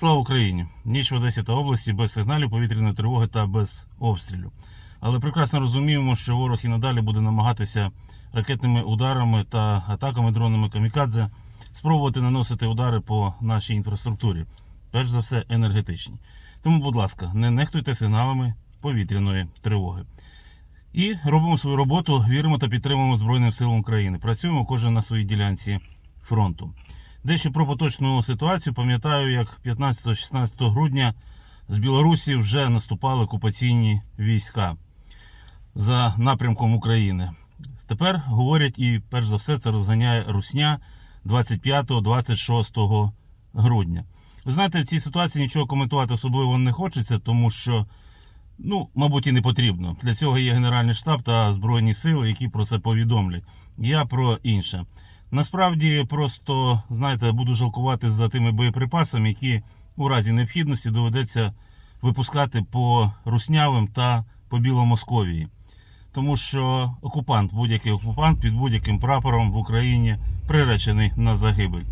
Слава Україні! Ніч в Одесі та області без сигналів повітряної тривоги та без обстрілів. Але прекрасно розуміємо, що ворог і надалі буде намагатися ракетними ударами та атаками дронами камікадзе спробувати наносити удари по нашій інфраструктурі, перш за все енергетичній. Тому, будь ласка, не нехтуйте сигналами повітряної тривоги. І робимо свою роботу, віримо та підтримуємо Збройним силам України. Працюємо кожен на своїй ділянці фронту. Дещо про поточну ситуацію пам'ятаю, як 15-16 грудня з Білорусі вже наступали окупаційні війська за напрямком України. Тепер говорять, і перш за все це розганяє Русня 25-26 грудня. Ви знаєте, в цій ситуації нічого коментувати особливо не хочеться, тому що, ну, мабуть, і не потрібно. Для цього є Генеральний штаб та Збройні сили, які про це повідомлять. Я про інше. Насправді, просто знаєте, буду жалкувати за тими боєприпасами, які у разі необхідності доведеться випускати по руснявим та по Біломосковії. Тому що окупант, будь-який окупант під будь-яким прапором в Україні приречений на загибель.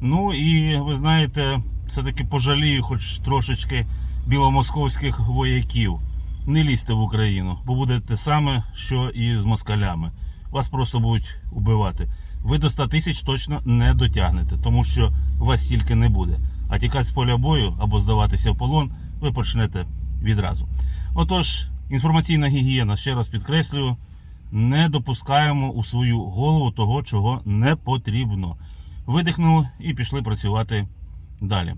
Ну і ви знаєте, все-таки пожалію, хоч трошечки біломосковських вояків. Не лізьте в Україну, бо буде те саме, що і з москалями. Вас просто будуть убивати. Ви до 100 тисяч точно не дотягнете, тому що вас стільки не буде. А тікати з поля бою або здаватися в полон ви почнете відразу. Отож, інформаційна гігієна, ще раз підкреслюю, не допускаємо у свою голову того, чого не потрібно. Видихнули і пішли працювати далі.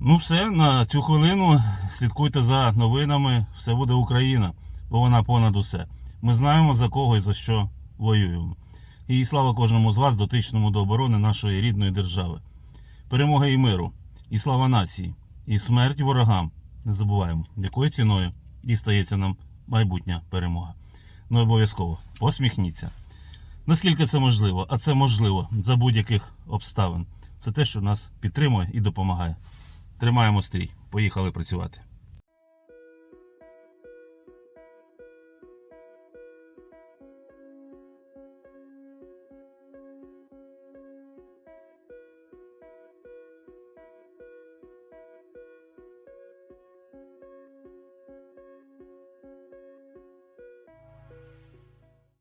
Ну, все, на цю хвилину слідкуйте за новинами. Все буде Україна, бо вона понад усе. Ми знаємо за кого і за що воюємо. І слава кожному з вас, дотичному до оборони нашої рідної держави. Перемоги і миру, і слава нації, і смерть ворогам. Не забуваємо, якою ціною дістається нам майбутня перемога. Ну обов'язково посміхніться. Наскільки це можливо, а це можливо за будь-яких обставин. Це те, що нас підтримує і допомагає. Тримаємо стрій. Поїхали працювати.